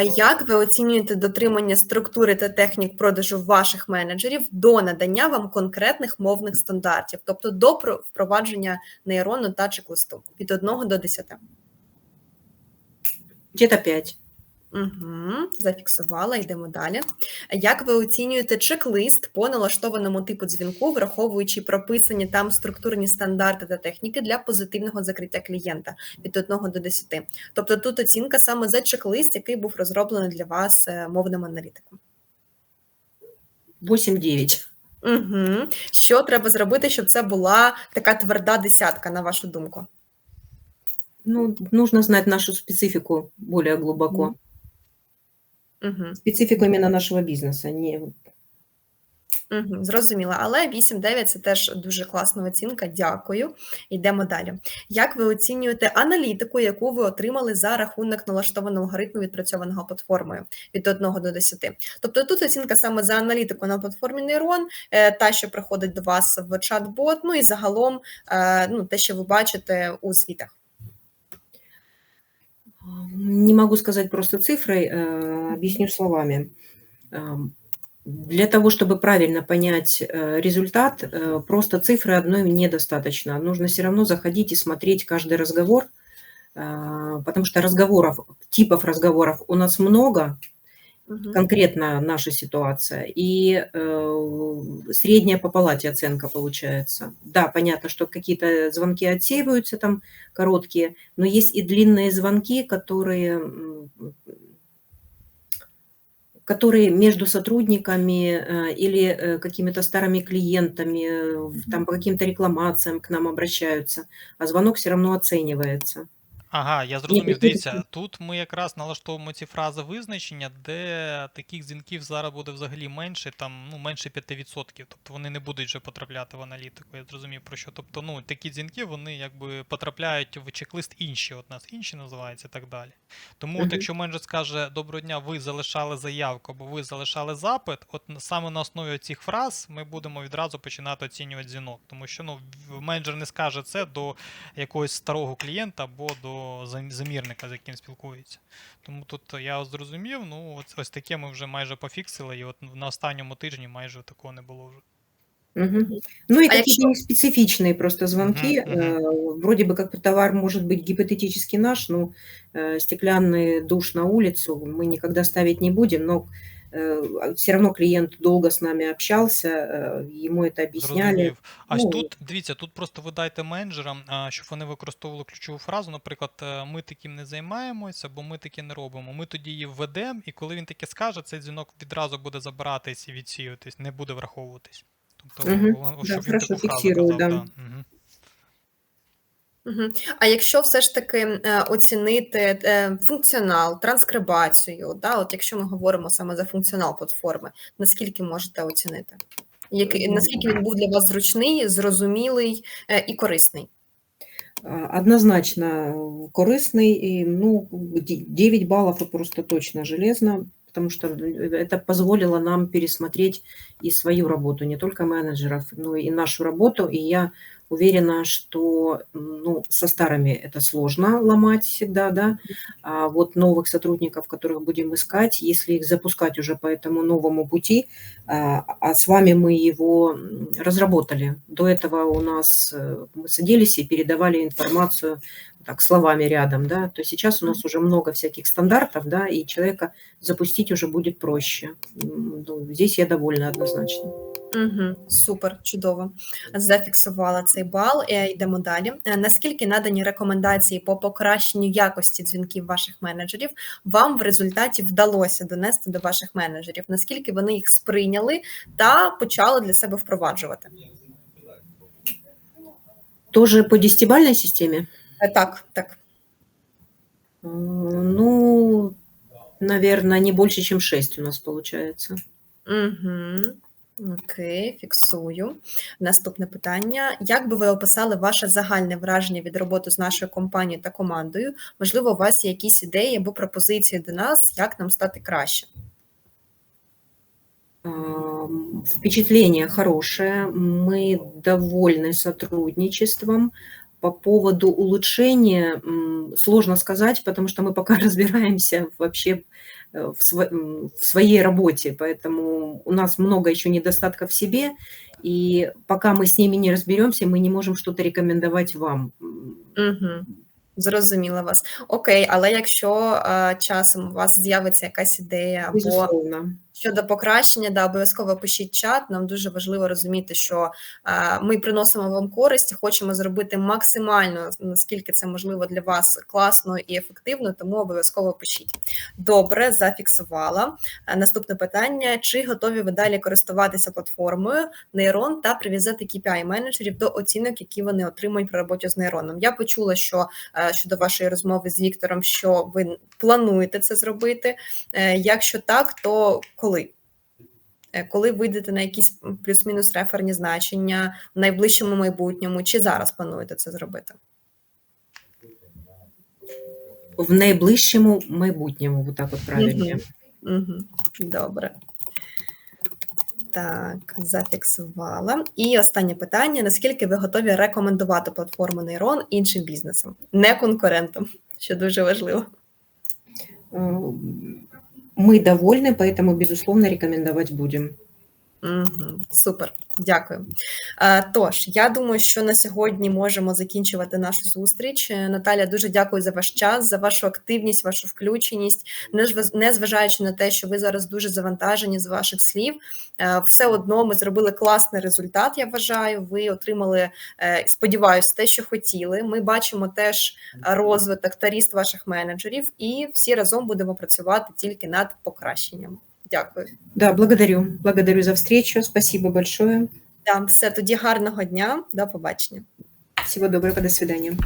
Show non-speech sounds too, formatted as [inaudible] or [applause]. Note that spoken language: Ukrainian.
Е, Як ви оцінюєте дотримання структури та технік продажу ваших менеджерів до надання вам конкретних мовних стандартів, тобто до впровадження нейрону та чек-листу від 1 до 10? Где-то 5. Угу, зафіксувала, йдемо далі. Як ви оцінюєте чек-лист по налаштованому типу дзвінку, враховуючи прописані там структурні стандарти та техніки для позитивного закриття клієнта від 1 до 10? Тобто тут оцінка саме за чек-лист, який був розроблений для вас е, мовним аналітиком. 8-9. Угу. Що треба зробити, щоб це була така тверда десятка, на вашу думку? Ну, нужно знать нашу специфику более глубоко. Угу. Специфику именно нашего бизнеса, не Угу, зрозуміла, але 8-9 – це теж дуже класна оцінка. Дякую. Йдемо далі. Як ви оцінюєте аналітику, яку ви отримали за рахунок налаштованого алгоритму відпрацьованого платформою від 1 до 10? Тобто тут оцінка саме за аналітику на платформі Нейрон, е, та, що приходить до вас в чат-бот, ну і загалом е, ну, те, що ви бачите у звітах. Не могу сказать просто цифрой, э, объясню словами. Ам, Для того, чтобы правильно понять э, результат, э, просто цифры одной недостаточно. Нужно все равно заходить и смотреть каждый разговор, а, потому что разговоров, типов разговоров у нас много, Угу. конкретно наша ситуация, и э, средняя по палате оценка получается. Да, понятно, что какие-то звонки отсеиваются там короткие, но есть и длинные звонки, которые, которые между сотрудниками э, или э, какими-то старыми клиентами, э, там по каким-то рекламациям к нам обращаются, а звонок все равно оценивается. Ага, я зрозумів. Дивіться, тут ми якраз налаштовуємо ці фрази визначення, де таких дзвінків зараз буде взагалі менше, там ну менше 5%. Тобто вони не будуть вже потрапляти в аналітику. Я зрозумів про що. Тобто, ну такі дзвінки вони якби потрапляють в чек-лист інші. От нас інші називаються і так далі. Тому, от якщо менеджер скаже доброго дня, ви залишали заявку або ви залишали запит, от саме на основі цих фраз ми будемо відразу починати оцінювати дзвінок. Тому що ну менеджер не скаже це до якогось старого клієнта або до зам- замірника, з яким спілкується. Тому тут я ось зрозумів, ну ось, ось таке ми вже майже пофіксили, і от на останньому тижні майже такого не було вже. Мгм. Ну и А какие-то якщо- неспецифичные просто звонки. Мгм, мгм. Э, Вроде бы как товар может быть гипотетически наш, но э, стеклянный душ на улицу мы никогда ставить не будем, но все равно клиент долго с нами общался, э, ему это объясняли. Зрозумів. А Ну, тут дивіться, тут просто ви дайте менеджерам, а, щоб вони використовували ключову фразу. Наприклад, е, ми таким не займаємося, бо ми таке не робимо. Ми тоді її введемо, і коли він таке скаже, цей дзвінок відразу буде забиратись і відсіюватись, не буде враховуватись. Тобто, Мгм. головне, Да, щоб він хорошо, таку фразу фіксирую, казав. да. Да. Мгм. Угу. А якщо все ж таки е, оцінити е, функціонал, транскрибацію, да, от якщо ми говоримо саме за функціонал платформи, наскільки можете оцінити? Який, наскільки він був для вас зручний, зрозумілий е, і корисний? А, Однозначно корыстный, и, ну, де- 9 баллов это просто точно железно, потому что это позволило нам пересмотреть и свою работу, не только менеджеров, но и нашу работу. И я уверена, что ну, со старыми это сложно ломать всегда, да, а вот новых сотрудников, которых будем искать, если их запускать уже по этому новому пути, а а с вами мы его разработали. До этого у нас э, мы садились и передавали информацию так, словами рядом, да, то сейчас у нас уже много всяких стандартов, да, и человека запустить уже будет проще. Ну, здесь я довольна однозначно. Угу, супер, чудово. Зафіксувала цей бал. Е, Йдемо далі. Е, Наскільки надані рекомендації по покращенню якості дзвінків ваших менеджерів вам в результаті вдалося донести до ваших менеджерів? Наскільки вони їх сприйняли та почали для себе впроваджувати? Тоже по десятибальной системе? Е, Так, так. Э, Ну, наверное, не больше, чем 6 у нас получается. Угу. Окей, фіксую. Наступне питання. Як би ви описали ваше загальне враження від роботи з нашою компанією та командою? Можливо, у вас є якісь ідеї або пропозиції до нас, як нам стати краще? Ам, Впечатление хорошее, мы довольны сотрудничеством, по поводу улучшения м, сложно сказать, потому что мы пока [laughs] разбираемся вообще э, в, м, в своей работе, поэтому у нас много еще недостатков в себе, и пока мы с ними не разберемся, мы не можем что-то рекомендовать вам. Угу. Зрозуміла вас. Окей, але якщо е, часом у вас з'явиться якась ідея або Безусловно. Щодо покращення, да, обов'язково пишіть чат. Нам дуже важливо розуміти, що е, ми приносимо вам користь, хочемо зробити максимально, наскільки це можливо для вас класно і ефективно, тому обов'язково пишіть. Добре, зафіксувала. Е, Наступне питання: чи готові ви далі користуватися платформою Нейрон та прив'язати KPI менеджерів до оцінок, які вони отримують при роботі з нейроном? Я почула, що е, щодо вашої розмови з Віктором, що ви плануєте це зробити. Якщо так, то коли? Е, Коли вийдете на якісь плюс-мінус реферні значення в найближчому майбутньому, чи зараз плануєте це зробити? В найближчому майбутньому, так вот правильно. Угу. Добре. Так, зафіксувала. І останнє питання: наскільки ви готові рекомендувати платформу Нейрон іншим бізнесам, не конкурентам, що дуже важливо Э, Мы довольны, поэтому, безусловно, рекомендовать будем. Угу, супер, дякую. Е, Тож, я думаю, що на сьогодні можемо закінчувати нашу зустріч. Е, Наталя, дуже дякую за ваш час, за вашу активність, вашу включеність. Незваж- Незважаючи на те, що ви зараз дуже завантажені з ваших слів, е, все одно ми зробили класний результат. Я вважаю. Ви отримали, сподіваюся, те, що хотіли. Ми бачимо теж розвиток та ріст ваших менеджерів, і всі разом будемо працювати тільки над покращенням. Дякую. Да, благодарю. Благодарю за встречу. Спасибо большое. Да, все тоді гарного дня. До побачення. Всего доброго. До свидания.